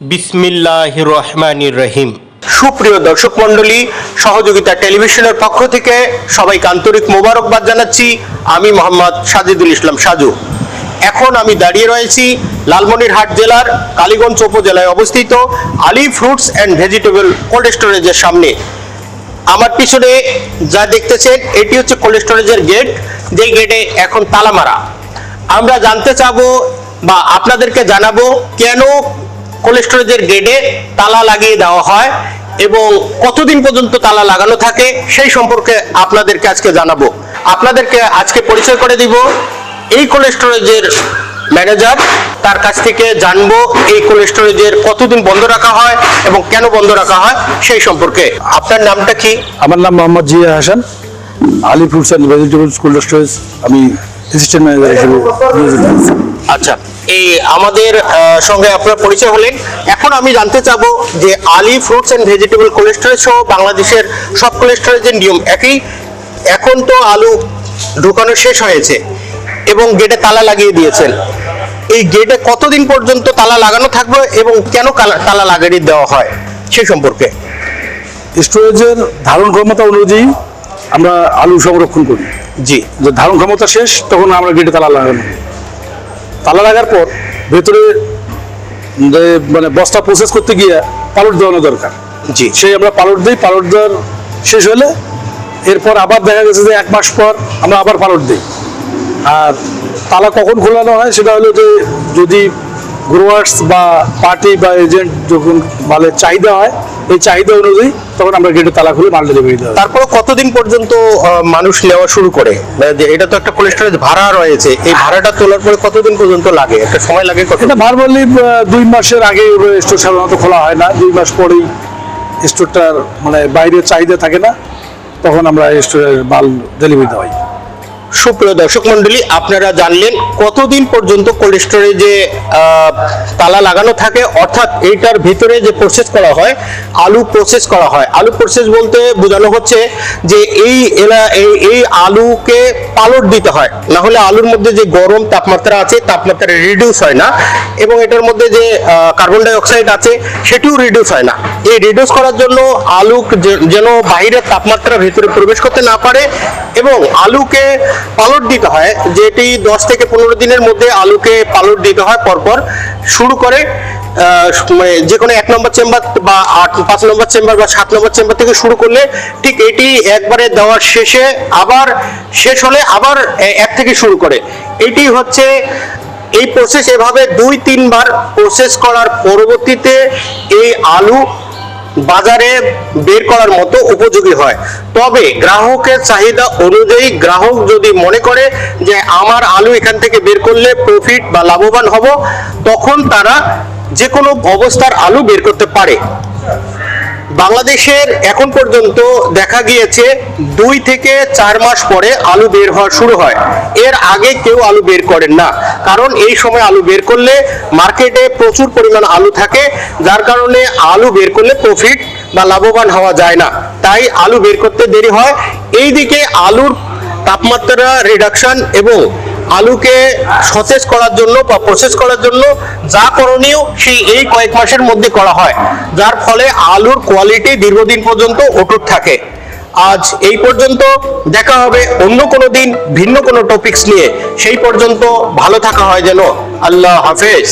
বিসমিল্লাহ রহমানির রহিম। সুপ্রিয় দর্শক মণ্ডলী, সহযোগিতা টেলিভিশনের পক্ষ থেকে সবাইকে আন্তরিক মোবারকবাদ জানাচ্ছি। আমি মোহাম্মদ সাজিদুল ইসলাম সাজু। এখন আমি দাঁড়িয়ে রয়েছি লালমনিরহাট জেলার কালীগঞ্জ উপজেলায় অবস্থিত Ali fruits and vegetable cold স্টোরেজের সামনে। আমার পিছনে যা দেখতেছেন, এটি হচ্ছে কোল্ড স্টোরেজের গেট। যে গেটে এখন তালা মারা। আমরা জানতে চাবো বা আপনাদেরকে জানাব কেন কোল্ড স্টোরেজের গেটে তালা লাগিয়ে দেওয়া হয় এবং কতদিন পর্যন্ত তালা লাগানো থাকে সেই সম্পর্কে আপনাদেরকে আজকে জানাব। আপনাদেরকে আজকে পরিচয় করে দিব। এই কোল্ড স্টোরেজের ম্যানেজার তার কাছ থেকে জানব এই কোল্ড স্টোরেজের কতদিন বন্ধ রাখা হয় এবং কেন বন্ধ রাখা হয় সেই সম্পর্কে। আপনার নামটা কি? আমার নাম Mohammad Zia Hasan. Ali fruits and vegetables cold storage আমি অ্যাসিস্ট্যান্ট ম্যানেজার হিসেবে আচ্ছা এই আমাদের সঙ্গে আপনার পরিচয় হলেন। এখন আমি জানতে চাবো যে Ali fruits and vegetable cold storage সহ বাংলাদেশের সব কোল্ড স্টোরেজের নিয়ম একই এখন তো আলু ঢোকানো শেষ হয়েছে এবং গেটে তালা লাগিয়ে দিয়েছেন। এই গেটে কতদিন পর্যন্ত তালা লাগানো থাকবে এবং কেন তালা লাগিয়ে দেওয়া হয় সেই সম্পর্কে? স্টোরেজের ধারণ ক্ষমতা অনুযায়ী আমরা আলু সংরক্ষণ করি। জি। যে ধারণ ক্ষমতা শেষ তখন আমরা গেটে তালা লাগানো। তালা লাগার পর ভেতরে মানে বস্তা প্রসেস করতে গিয়ে পালট দেওয়ানো দরকার। জি। সেই আমরা পালট দিই পালট দেওয়ার শেষ হলে এরপর আবার দেখা গেছে যে এক মাস পর আমরা আবার পালট দিই। আর তালা কখন খোলানো হয় সেটা হলো যে যদি গ্রোয়ার্স বা পার্টি বা এজেন্ট যখন মালের চাহিদা হয় এই চাহিদা অনুযায়ী তখন আমরা গেটে তালা খুলে মাল ডেলিভারি দেওয়া। তারপর কতদিন পর্যন্ত মানুষ নেওয়া শুরু করে? মানে এটা তো একটা কোল্ড স্টোরেজ ভাড়া রয়েছে এই ভাড়াটা তোলার পরে কতদিন পর্যন্ত লাগে? একটা সময় লাগে কত এটা নর্মালি দুই মাসের আগে স্টোর সাধারণত খোলা হয় না। দুই মাস পরেই স্টোরটার মানে বাইরের চাহিদা থাকে না তখন আমরা স্টোরের মাল ডেলিভারি দেওয়া হয়। সুপ্রিয় দর্শক মন্ডলী, আপনারা জানলেন কতদিন পর্যন্ত কোল্ড স্টোরেজে তালা লাগানো থাকে, অর্থাৎ এইটার ভিতরে যে প্রসেস করা হয়, আলু প্রসেস করা হয়। আলু প্রসেস বলতে বোঝানো হচ্ছে যে এই এলা, এই এই আলুকে পালট দিতে হয়। না হলে আলুর মধ্যে যে গরম তাপমাত্রা আছে, তাপমাত্রা রিডিউস হয় না এবং এটার মধ্যে যে কার্বন ডাই অক্সাইড আছে, সেটিও রিডিউস হয় না। এই রিডিউস করার জন্য আলু যেন বাইরের তাপমাত্রা ভিতরে প্রবেশ করতে না পারে এবং আলুকে পালট দিতে হয়, যেটি দশ থেকে পনেরো দিনের মধ্যে আলুকে পালট দিতে হয়, পরপর শুরু করে মানে যে কোনো এক নম্বর চেম্বার বা আট, পাঁচ নম্বর চেম্বার বা সাত নম্বর চেম্বার থেকে শুরু করলে ঠিক এটি একবারে দেওয়ার শেষে আবার শেষ হলে আবার এক থেকে শুরু করে। এটি হচ্ছে এই প্রসেস এভাবে দুই, তিনবার প্রসেস করার পরবর্তীতে এই আলু বাজারে বের করার মতো উপযোগী হয়। তবে গ্রাহকের চাহিদা অনুযায়ী গ্রাহক যদি মনে করে যে আমার আলু এখান থেকে বের করলে প্রফিট বা লাভবান হব, তখন তারা যে কোনো অবস্থার আলু বের করতে পারে। বাংলাদেশের এখন পর্যন্ত দেখা গিয়েছে দুই থেকে চার মাস পরে আলু বের হওয়া শুরু হয়। এর আগে কেউ আলু বের করেন না। কারণ এই সময় আলু বের করলে মার্কেটে প্রচুর পরিমাণ আলু থাকে, যার কারণে আলু বের করলে প্রফিট বা লাভবান হওয়া যায় না। তাই আলু বের করতে দেরি হয়। এইদিকে আলুর তাপমাত্রা রিডাকশন এবং আলুকে সতেজ করার জন্য বা প্রসেস করার জন্য যা করণীয় সেই এই কয়েক মাসের মধ্যে করা হয়। যার ফলে আলুর কোয়ালিটি দীর্ঘদিন পর্যন্ত অটুট থাকে। আজ এই পর্যন্ত দেখা হবে অন্য কোনো দিন ভিন্ন কোনো টপিকস নিয়ে। সেই পর্যন্ত ভালো থাকা হয় যেন। আল্লাহ হাফেজ।